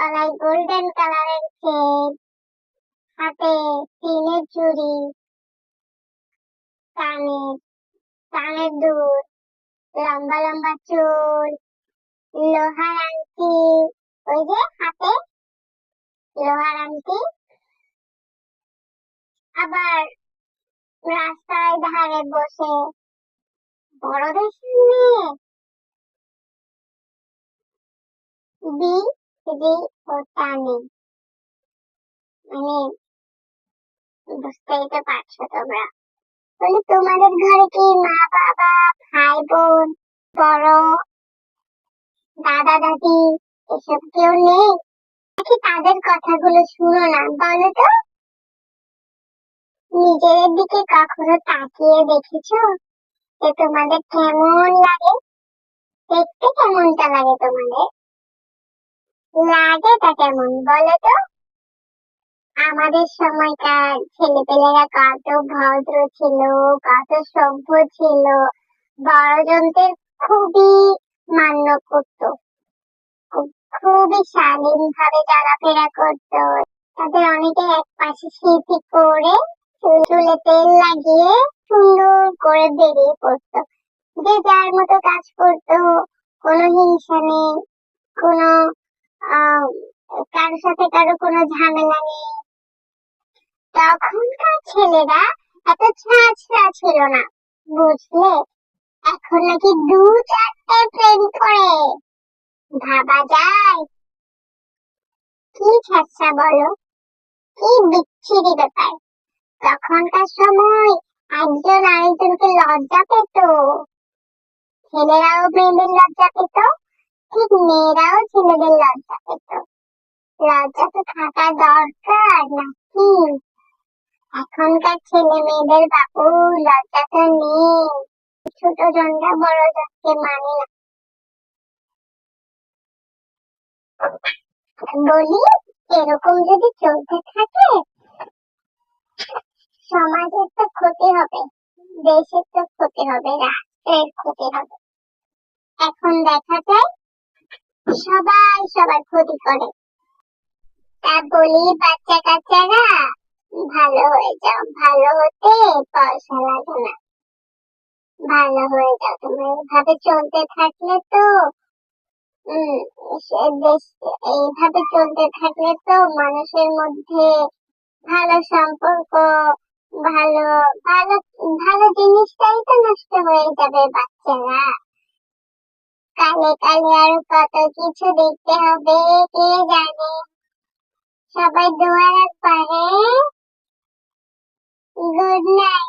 গলায় গোল্ডেন কালারের চেন হাতে তিনের চুড়ি কানে কানের দুল, লম্বা লম্বা চুল, লোহার আংটি, ওই যে হাতে লোহার আংটি। আবার রাস্তায় ধারে বসে বড়দের সামনে বি রি ও টানে মানে বুঝতেই তো পারছ তোমরা। বলি তোমাদের ঘরে কি মা বাবা ভাই বোন বড় দাদা দাদি, এসব কেউ নেই? নাকি তাদের কথাগুলো শুনো না, বলো তো। নিজের দিকে কখনো তাকিয়ে দেখেছ? যে তোমাদের কেমন লাগে? দেখতে কেমনটা লাগে তোমাদের? লাগেটা কেমন বলো তো? আমাদের সময়কার ছেলেপেলেরা কত ভদ্র ছিল, কত সভ্য ছিল, বড়জনদের খুবই মান্য করত। খুবই শালীন ভাবে চলাফেরা করত। তাদের অনেকে এক পাশে স্মৃতি করে চুলে তেল লাগিয়ে সুন্দর করে বেরিয়ে পড়তো। যে যার মতো কাজ করতো, কোনো হিংসা নেই, কোনো কারোর সাথে কারও কোনো ঝামেলা নেই। তখনকার ছেলেরা এত ছাঁচড়া ছিল না, বুঝলে? এখন নাকি দু চারটে প্রেম করে। ভাবা যায়। কি ছাঁচড়া বলো? কি বিচ্ছিরি ব্যাপার। তখনকার সময় একজন আরেকজনকে লজ্জা পেত। ছেলেরাও মেয়েদের লজ্জা পেত। ঠিক মেয়েরাও ছেলেদের লজ্জা পেত। লজ্জা তো থাকা দরকার নাকি? এখনকার ছেলে মেয়েদের বাপু লজ্জা তো নেই। ছোট জনরা বড় জনকে মানে না। বলি, এরকম যদি চলতে থাকে, সমাজের তো ক্ষতি হবে, দেশের তো ক্ষতি হবে, রাষ্ট্রের ক্ষতি হবে। এখন দেখা যায় সবাই সবার ক্ষতি করে। তা বলি বাচ্চা কাচ্চারা ভালো হয়ে যাও, ভালো হতে পয়সা লাগে না। ভালো হয়ে যাও তোমরা এইভাবে চলতে থাকলে তো এইভাবে চলতে থাকলে তো মানুষের মধ্যে ভালো সম্পর্ক, ভালো ভালো ভালো জিনিসটাই তো নষ্ট হয়ে যাবে বাচ্চারা। কালে কালে আরও কত কিছু দেখতে হবে, কে জানে? সবাই দোয়া রাখবা হ্যাঁ? Good night